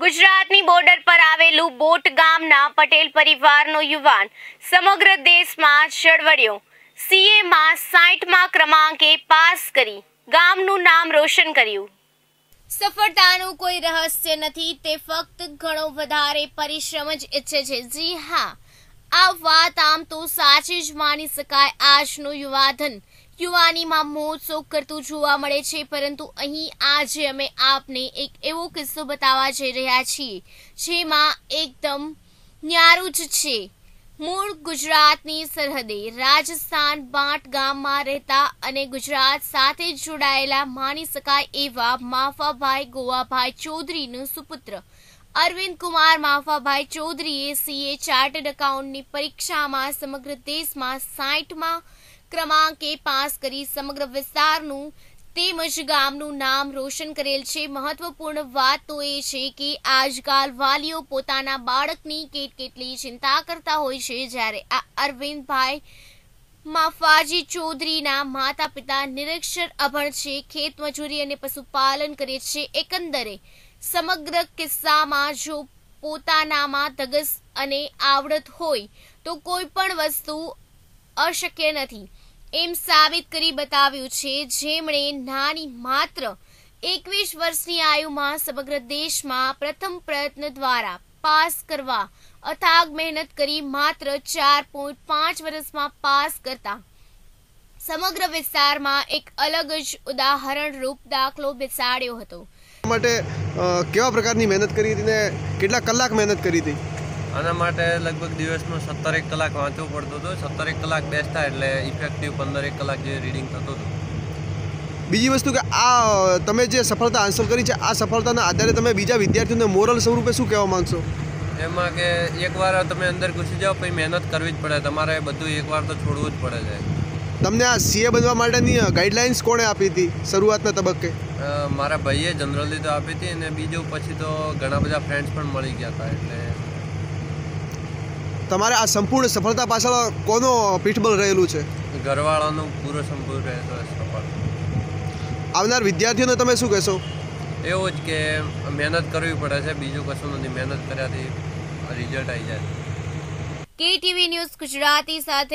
ગુજરાતની બોર્ડર પર આવેલું બોટ ગામના પટેલ પરિવારનો યુવાન સમગ્ર દેશમાં ચળવળ્યો. સીએમાં સાઠમાં ક્રમાંકે પાસ કરી ગામનું નામ રોશન કર્યું. સફળતાનું કોઈ રહસ્ય નથી, તે ફક્ત ઘણો વધારે પરિશ્રમ જ ઈચ્છે છે. જી હા વાત આમ તો સાચી જ માની શકાય આજનું યુવાધન. યુવાનીમાં મોજશોખ કરતું જોવા મળે છે, પરંતુ અહીં આજે અમે આપને એક એવો કિસ્સો બતાવવા જઈ રહ્યા છીએ, જેમાં એકદમ ન્યારું જ છે. મૂળ ગુજરાતની સરહદે રાજસ્થાન બાંટ ગામમાં રહેતા અને ગુજરાત સાથે જોડાયેલા માની શકાય એવા માફાભાઈ ગોવાભાઈ ચૌધરીનું સુપુત્ર અરવિંદ કુમાર, માફાભાઈ ચૌધરીએ સીએ ચાર્ટર્ડ એકાઉન્ટની પરીક્ષામાં સમગ્ર દેશમાં સાઠમાં ક્રમાંકે પાસ કરી સમગ્ર વિસ્તારનું તેમજ ગામનું નામ રોશન કરેલ છે. મહત્વપૂર્ણ વાત તો એ છે કે આજકાલ વાલીઓ પોતાના બાળકની કેટ કેટલી ચિંતા કરતા હોય છે. જ્યારે આ અરવિંદભાઈ માફાજી ચૌધરીના માતા પિતા નિરક્ષર અભણ છે ખેત મજૂરી અને પશુપાલન કરે છે. એકંદરે સમગ્ર કિસ્સામાં જો પોતાનામાં ધગસ અને આવડત હોય, તો કોઈ પણ વસ્તુ અશક્ય નથી. એમ સાબિત કરી બતાવ્યું છે, જેમણે નાની માત્ર એકવીસ વર્ષની આયુમાં સમગ્ર દેશમાં પ્રથમ પ્રયત્ન દ્વારા પાસ કરવા અથાગ મહેનત કરી માત્ર ચાર પોઈન્ટ પાંચ વર્ષમાં પાસ કરતા સમગ્ર વિસ્તારમાં એક અલગ જ ઉદાહરણ રૂપ દાખલો બેસાડ્યો હતો. માટે કેવા પ્રકારની મહેનત કરી હતી ને કેટલા કલાક મહેનત કરી હતી? આના માટે લગભગ દિવસનો સત્તરેક કલાક વાંચવું પડતું હતું. સત્તર એક કલાક બેસતા એટલે ઇફેક્ટિવ પંદરેક કલાક જે રીડિંગ થતું હતું. બીજી વસ્તુ કે આ તમે જે સફળતા હાંસલ કરી છે આ સફળતાના આધારે તમે બીજા વિદ્યાર્થીઓને મોરલ સ્વરૂપે શું કહેવા માંગશો? એમાં કે એકવાર તમે અંદર ઘૂસી જાઓ પછી મહેનત કરવી જ પડે. તમારે બધું એકવાર તો છોડવું જ પડે છે. તમને આ સીએ બનવા માટેની ગાઈડલાઇન્સ કોણે આપી હતી શરૂઆતના તબક્કે? મારા ભાઈએ જનરલી તો આપી હતી અને બીજું પછી તો ઘણા બધા ફ્રેન્ડ્સ પણ મળી ગયા હતા એટલે તમારે આ સંપૂર્ણ સફળતા પાછળ કોનો પીઠબળ રહેલું છે? ઘરવાળાનું પૂરો સંપૂર્ણ રહેતો સફળ આવનાર વિદ્યાર્થીઓને તમે શું કહેશો? એવું જ કે મહેનત કરવી પડે છે બીજું કશું નથી. મહેનત કર્યાથી રિઝલ્ટ આવી જાય. કેટીવી ન્યૂઝ ગુજરાતી સાથે